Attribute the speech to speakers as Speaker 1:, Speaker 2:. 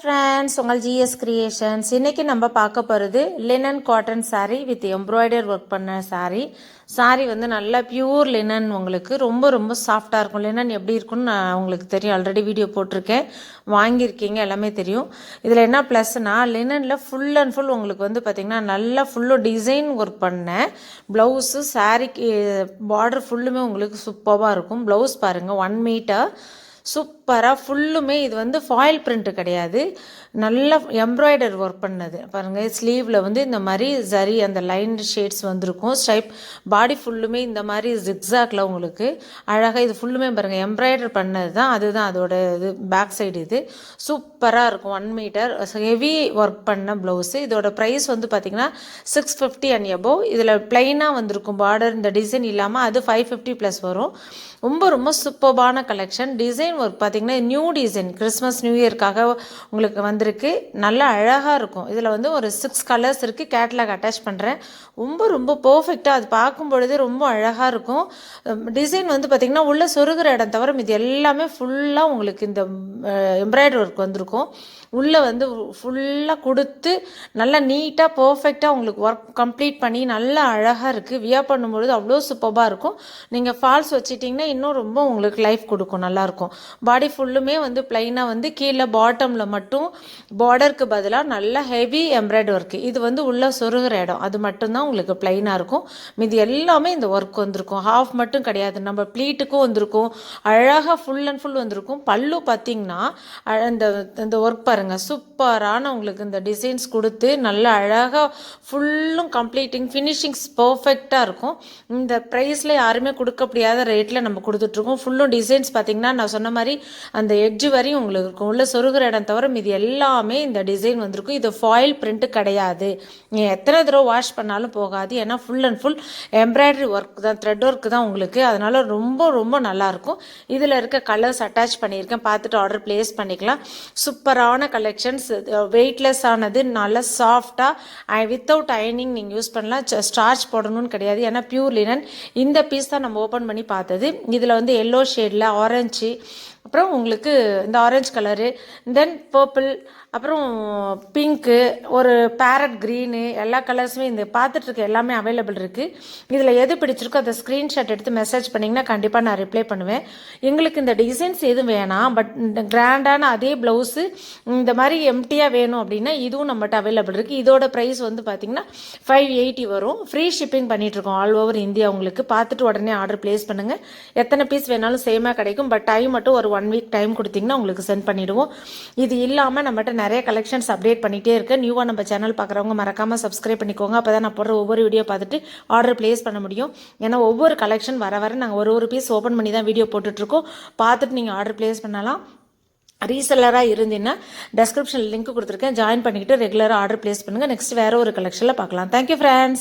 Speaker 1: Friends உங்கள் GS creations இன்னைக்கு நம்ம பார்க்க போகிறது linen cotton sari with embroider work பண்ண சாரீ சாரீ வந்து நல்லா பியூர் லினன் உங்களுக்கு. ரொம்ப ரொம்ப சாஃப்டாக இருக்கும். லினன் எப்படி இருக்கும்னு நான் உங்களுக்கு தெரியும். ஆல்ரெடி வீடியோ போட்டிருக்கேன். வாங்கியிருக்கீங்க. எல்லாமே தெரியும். இதில் என்ன ப்ளஸ்னா லினனில் ஃபுல் அண்ட் ஃபுல் உங்களுக்கு வந்து பார்த்திங்கன்னா நல்லா ஃபுல்லும் டிசைன் ஒர்க் பண்ணேன் ப்ளவுஸு சாரீக்கு பார்டர் ஃபுல்லுமே உங்களுக்கு சூப்பராக இருக்கும். ப்ளவுஸ் பாருங்கள் ஒன் மீட்டர் சூப்பராக ஃபுல்லுமே இது வந்து ஃபாயில் பிரிண்ட்டு கிடையாது. நல்லா எம்ப்ராய்டர் ஒர்க் பண்ணது. பாருங்கள் ஸ்லீவில் வந்து இந்த மாதிரி சரி அந்த லைன் ஷேட்ஸ் வந்திருக்கும். ஸ்டைப் பாடி ஃபுல்லுமே இந்த மாதிரி ஜிக்ஸாக்ல உங்களுக்கு அழகாக இது ஃபுல்லுமே பாருங்கள் எம்ப்ராய்டர் பண்ணது தான் அதுதான் அதோட இது பேக் சைடு இது. சூப்பராக இருக்கும் ஒன் மீட்டர் ஹெவி ஒர்க் பண்ண ப்ளவுஸு இதோட ப்ரைஸ் வந்து பார்த்திங்கன்னா சிக்ஸ் ஃபிஃப்டி அண்ட் எபோவ் இதில் ப்ளைனாக வந்திருக்கும் பார்டர் இந்த டிசைன் இல்லாமல் அது ஃபைவ் ஃபிஃப்டி ப்ளஸ் வரும். ரொம்ப ரொம்ப சூப்பர்பான கலெக்ஷன் டிசைன் ஒர்க் பார்த்தீங்கன்னா நியூ டிசைன் கிறிஸ்மஸ் நியூ இயர்க்காக உங்களுக்கு வந்திருக்கு. நல்லா அழகாக இருக்கும். இதில் வந்து ஒரு சிக்ஸ் கலர்ஸ் இருக்குது கேட்லாக் அட்டாச் பண்ணுறேன் ரொம்ப ரொம்ப பர்ஃபெக்டாக அது பார்க்கும் பொழுதே ரொம்ப அழகாக இருக்கும். டிசைன் வந்து பார்த்திங்கன்னா உள்ளே சொருகிற இடம் தவிர இது எல்லாமே ஃபுல்லாக உங்களுக்கு இந்த எம்ப்ராய்டரி ஒர்க் வந்திருக்கும். உள்ளே வந்து ஃபுல்லாக கொடுத்து நல்லா நீட்டாக பர்ஃபெக்டாக உங்களுக்கு ஒர்க் கம்ப்ளீட் பண்ணி நல்லா அழகாக இருக்குது வியர் பண்ணும்பொழுது அவ்வளோ சூப்பராக இருக்கும். நீங்கள் ஃபால்ஸ் வச்சிட்டிங்கன்னா இன்னும் ரொம்ப உங்களுக்கு லைஃப் கொடுக்கும். நல்லாயிருக்கும் பாடி ஃபுல்லுமே வந்து ப்ளைனாக வந்து கீழே பாட்டமில் மட்டும் பார்டருக்கு பதிலாக நல்லா ஹெவி எம்ப்ராய்டரி ஒர்க்கு இது வந்து உள்ளே சொருகிற இடம். அது மட்டும்தான் உங்களுக்கு ப்ளைனாக இருக்கும். மீது எல்லாமே இந்த ஒர்க் வந்திருக்கும். ஹாஃப் மட்டும் கிடையாது. நம்ம ப்ளீட்டுக்கும் வந்திருக்கும். அழகாக ஃபுல் அண்ட் ஃபுல் வந்திருக்கும். பல்லு பார்த்தீங்கன்னா அழ- இந்த இந்த ஒர்க் பாருங்கள் சூப்பரான உங்களுக்கு இந்த டிசைன்ஸ் கொடுத்து நல்லா அழகாக ஃபுல்லும் கம்ப்ளீட்டிங் ஃபினிஷிங்ஸ் பர்ஃபெக்டாக இருக்கும். இந்த ப்ரைஸில் யாருமே கொடுக்க முடியாத ரேட்டில் நம்ம கொடுத்துட்ருக்கோம் ஃபுல்லும் டிசைன்ஸ் பார்த்திங்கன்னா நான் சொன்ன மாதிரி அந்த எட்ஜ் வரையும் உங்களுக்கு இருக்கும். உள்ள சொருகிற இடம் தவிர மீதி எல்லாமே இந்த டிசைன் வந்திருக்கும். இது ஃபாயில் பிரிண்ட்டு கிடையாது. நீங்கள் எத்தனை தடவை வாஷ் பண்ணாலும் போகாது. ஏன்னா full and full embroidery work தான் த்ரெட் ஒர்க் தான் உங்களுக்கு. அதனால் ரொம்ப ரொம்ப நல்லாயிருக்கும் இதில் இருக்க கலர்ஸ் அட்டாச் பண்ணியிருக்கேன். பார்த்துட்டு ஆர்டர் ப்ளேஸ் பண்ணிக்கலாம். சூப்பரான கலெக்ஷன்ஸ் வெயிட்லெஸ் uh, ஆனது நல்லா சாஃப்டாக வித்தவுட் அயனிங் நீங்கள் யூஸ் பண்ணலாம். ஸ்டார்ச் போடணும்னு கிடையாது. ஏன்னா பியூர் லினன் இந்த பீஸ் தான் நம்ம ஓப்பன் பண்ணி பார்த்தது. இதில் வந்து எல்லோ ஷேடில் ஆரஞ்சு அப்புறம் அப்புறம் உங்களுக்கு இந்த ஆரஞ்சு கலரு தென் பர்பிள் அப்புறம் பிங்க்கு ஒரு பேரட் க்ரீனு எல்லா கலர்ஸுமே இந்த பார்த்துட்ருக்க எல்லாமே அவைலபிள் இருக்குது இதில் எது பிடிச்சிருக்கோ அதை ஸ்க்ரீன்ஷாட் எடுத்து மெசேஜ் பண்ணிங்கன்னா கண்டிப்பாக நான் ரிப்ளை பண்ணுவேன். எங்களுக்கு இந்த டிசைன்ஸ் எதுவும் வேணாம் பட் இந்த கிராண்டான அதே ப்ளவுஸு இந்த மாதிரி எம்டியாக வேணும் அப்படின்னா இதுவும் நம்மகிட்ட அவைலபிள் இருக்குது இதோட ப்ரைஸ் வந்து பார்த்திங்கன்னா ஃபைவ் எயிட்டி வரும். ஃப்ரீ ஷிப்பிங் பண்ணிகிட்ருக்கோம் ஆல் ஓவர் இந்தியா உங்களுக்கு. பார்த்துட்டு உடனே ஆர்டர் ப்ளேஸ் பண்ணுங்கள் எத்தனை பீஸ் வேணாலும் சேமாக கிடைக்கும் பட் டைம் மட்டும் ஒரு ஒன் வீக் டைம் கொடுத்தீங்கன்னா உங்களுக்கு சென்ட் பண்ணிவிடுவோம் இது இல்லாமல் நம்மகிட்ட நிறைய கலெக்ஷன்ஸ் அப்டேட் பண்ணிகிட்டே இருக்கேன் நியூவாக நம்ம சேனல் பார்க்குறவங்க மறக்காமல் சப்ஸ்கிரைப் பண்ணிக்கோங்க. அப்போ தான் நான் போடுற ஒவ்வொரு வீடியோ பார்த்துட்டு ஆர்டர் ப்ளேஸ் பண்ண முடியும். ஏன்னா ஒவ்வொரு கலெக்ஷன் வர வர நாங்கள் ஒரு ஒரு பீஸ் ஓப்பன் பண்ணி தான் வீடியோ போட்டுட்ருக்கோம். பார்த்துட்டு நீங்கள் ஆர்டர் ப்ளேஸ் பண்ணலாம். ரீசெல்லராக இருந்தீங்கன்னா டெஸ்கிரிப்ஷனில் லிங்க் கொடுத்துருக்கேன். ஜாயின் பண்ணிக்கிட்டு ரெகுலராக ஆர்டர் ப்ளேஸ் பண்ணுங்கள் நெக்ஸ்ட் வேறு ஒரு கலெக்ஷனில் பார்க்கலாம். Thank you friends